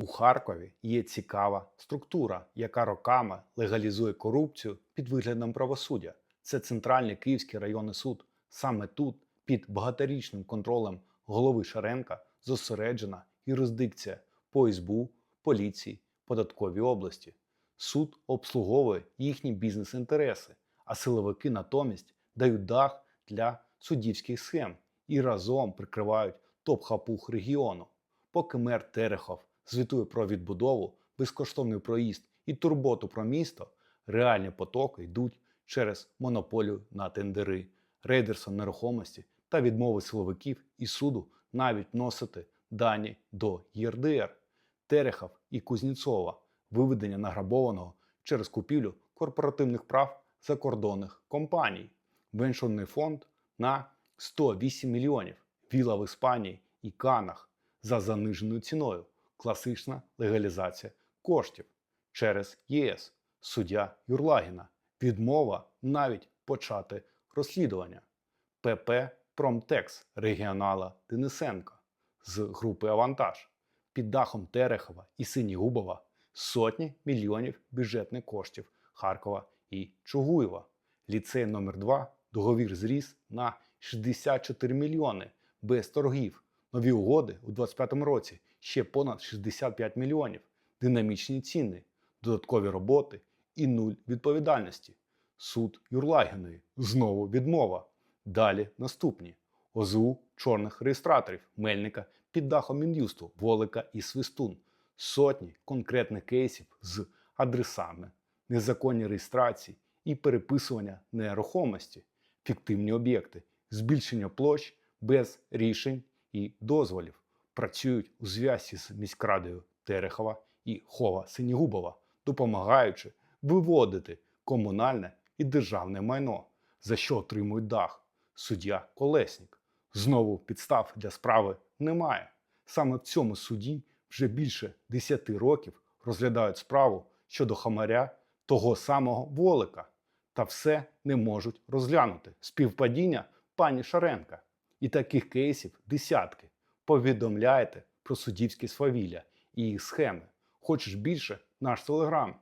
У Харкові є цікава структура, яка роками легалізує корупцію під виглядом правосуддя. Це центральний Київський районний суд. Саме тут, під багаторічним контролем голови Шаренка, зосереджена юрисдикція по СБУ, поліції, податковій області. Суд обслуговує їхні бізнес-інтереси, а силовики натомість дають дах для суддівських схем і разом прикривають топ-хапух регіону. Поки мер Терехов звітує про відбудову, безкоштовний проїзд і турботу про місто, реальні потоки йдуть через монополію на тендери, рейдерство нерухомості та відмови силовиків і суду навіть вносити дані до ЄРДР, Терехов і Кузнєцова, виведення награбованого через купівлю корпоративних прав закордонних компаній, венчурний фонд на 108 мільйонів, віла в Іспанії і Канах за заниженою ціною, класична легалізація коштів через ЄС, суддя Юрлагіна, відмова навіть почати розслідування. ПП Промтекс регіонала Денисенка з групи Авантаж під дахом Терехова і Синігубова сотні мільйонів бюджетних коштів Харкова і Чугуєва. Ліцей номер 2 договір зріс на 64 мільйони без торгів. Нові угоди у 2025 році ще понад 65 мільйонів, динамічні ціни, додаткові роботи і нуль відповідальності. Суд Юрлагіної знову відмова. Далі наступні ОЗУ чорних реєстраторів, Мельника під дахом Мін'юсту, Волика і Свистун. Сотні конкретних кейсів з адресами, незаконні реєстрації і переписування нерухомості, фіктивні об'єкти, збільшення площ без рішень і дозволів. Працюють у зв'язці з міськрадою Терехова і Хова Синігубова, допомагаючи виводити комунальне і державне майно, за що отримують дах. Суддя Колеснік. Знову підстав для справи немає. Саме в цьому суді вже більше 10 років розглядають справу щодо хамаря того самого Волика. Та все не можуть розглянути. Співпадіння пані Шаренка. І таких кейсів десятки. Повідомляйте про суддівські свавілля і їх схеми. Хочеш більше? Наш телеграм.